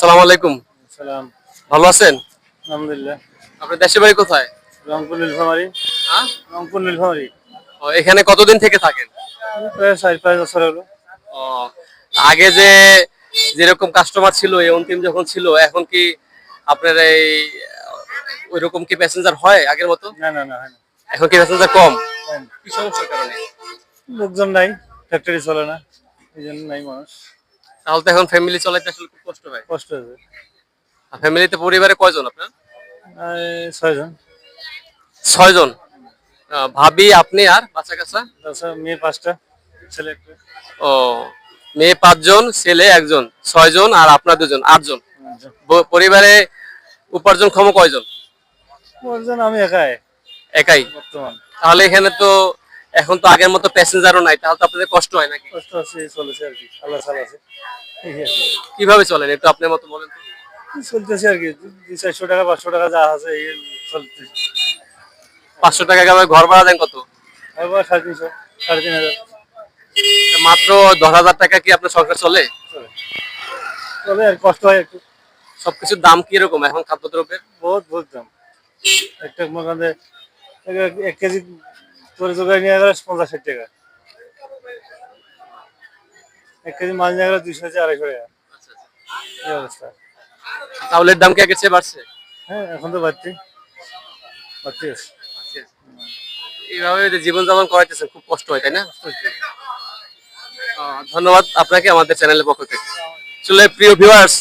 আসসালামু আলাইকুম। সালাম ভালো আছেন? আলহামদুলিল্লাহ। আপনার দেশের বাড়ি কোথায়? রংপুর নীলফামারি। হ্যাঁ? রংপুর নীলফামারি। ও, এখানে কতদিন থেকে থাকেন? প্রায় চার পাঁচ বছর হলো। ও, আগে যে যেরকম কাস্টমার ছিল এই অন্তিম যখন ছিল এখন কি আপনার এই ওই রকম কি প্যাসেঞ্জার হয় আগের মতো? না না না হয় না। এখন কি প্যাসেঞ্জার কম? কম। কি সমস্যার কারণে? লোকজন নাই ফ্যাক্টরি চলে না এই জন্য নাই মানুষ। তাহলে তো এখন ফ্যামিলি চলাইতে আসলে খুব কষ্ট হয় কষ্ট হয়েছে আর ফ্যামিলিতে পরিবারে কয়জন আপনার? ছয়জন। ছয়জন। ভাবি আপনি আর বাচ্চা কাচ্চা? মেয়ে পাঁচটা ছেলে ও মেয়ে পাঁচজন ছেলে একজন ছয়জন আর আপনার দুজন আটজন। পরিবারে উপার্জন ক্ষম কয়জন? আমি একাই। একাই। বর্তমান। তাহলে এখানে তো এখন তো আগের মতো প্যাসেঞ্জারও নাই তাহলে তো আপনাদের কষ্ট হয় নাকি? কষ্ট আছে চলেছে আর কি আল্লাহ কি। কীভাবে চলেন একটু আপনার মতো বলেন চলতেছে আর কি দুই চারশো টাকা পাঁচশো টাকা যা আছে এই চলতেছে। পাঁচশো টাকা ঘর ভাড়া দেন কত? সাড়ে তিনশো সাড়ে তিন হাজার। মাত্র দশ হাজার টাকা কি আপনার সংসার চলে? চলে। আর কষ্ট হয় একটু। সবকিছুর দাম কি রকম এখন খাদ্যদ্রব্যের? বহুত বহুত দাম। একটা মনে এক কেজি তোর জোগাড় নিয়ে গেলে পঞ্চাশ ষাট টাকা। এক কেজি মাছ নিয়ে গেলে দুইশো আড়াইশো টাকা। এই অবস্থা। চাউলের দাম কি আগের চেয়ে বাড়ছে? হ্যাঁ এখন তো বাড়তি। বাড়তি এইভাবে যে জীবনযাপন করাইতেছেন খুব কষ্ট হয় তাই না? ধন্যবাদ আপনাকে আমাদের চ্যানেলের পক্ষ থেকে। আসলে প্রিয় ভিউয়ার্স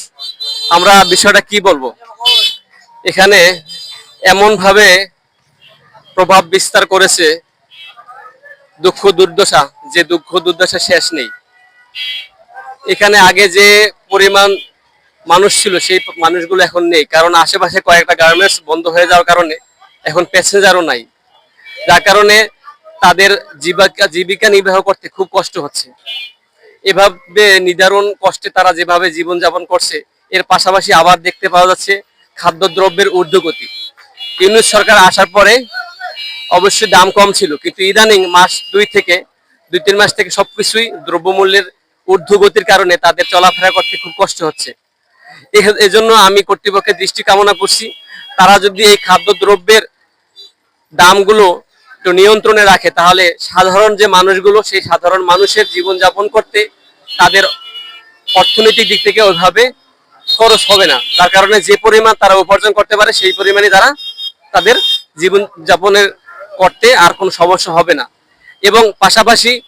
আমরা বিষয়টা কি বলব? এখানে এমন ভাবে প্রভাব বিস্তার করেছে দুঃখ দুর্দশা, যে দুঃখ দুর্দশা শেষ নেই। এখানে আগে যে পরিমাণ মানুষ ছিল, সেই মানুষগুলো এখন নেই। কারণ আশেপাশে কয়েকটা গার্মেন্টস বন্ধ হয়ে যাওয়ার কারণে এখন প্যাসেঞ্জারও নাই। যার কারণে তাদের জীবিকা জীবিকা নির্বাহ করতে খুব কষ্ট হচ্ছে। এভাবে নিদারুণ কষ্টে তারা যেভাবে জীবনযাপন করছে, এর পাশাপাশি আবার দেখতে পাওয়া যাচ্ছে খাদ্যদ্রব্যের ঊর্ধ্বগতি। ইউনুস সরকার আসার পরে অবশ্যই দাম কম ছিল, কিন্তু ইদানিং মাস দুই থেকে, দুই তিন মাস থেকে সবকিছুই দ্রব্যমূল্যের ঊর্ধ্বগতির কারণে তাদের চলাফেরা করতে খুব কষ্ট হচ্ছে। এজন্য আমি কর্তৃপক্ষের দৃষ্টি কামনা করছি, তারা যদি এই খাদ্যদ্রব্যের দামগুলো একটু নিয়ন্ত্রণে রাখে, তাহলে সাধারণ যে মানুষগুলো, সেই সাধারণ মানুষের জীবনযাপন করতে তাদের অর্থনৈতিক দিক থেকে ওইভাবে খরচ হবে না। তার কারণে যে পরিমাণ তারা উপার্জন করতে পারে, সেই পরিমাণে তারা তাদের জীবন যাপনের করতে আর কোনো সমস্যা হবে না। এবং পাশাপাশি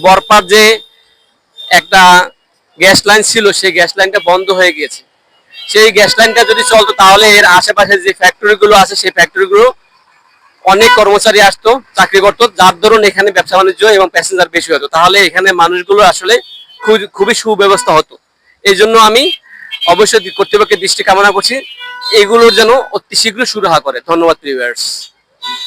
বরপার যে একটা গ্যাস লাইন ছিল, সেই গ্যাস লাইনটা বন্ধ হয়ে গিয়েছে। সেই গ্যাস লাইনটা যদি চলতো, তাহলে এর আশেপাশে যে ফ্যাক্টরিগুলো আছে, সেই ফ্যাক্টরিগুলো অনেক কর্মচারী আসতো, চাকরি করতো। যার দরুন এখানে ব্যবসা বাণিজ্য এবং প্যাসেঞ্জার বেশি হতো। তাহলে এখানে মানুষগুলো আসলে খুব- খুবই সুব্যবস্থা হতো। এই জন্য আমি অবশ্যই কর্তৃপক্ষের দৃষ্টি কামনা করছি। এগুলোর যেন অতি শীঘ্র সুরাহা করে। ধন্যবাদ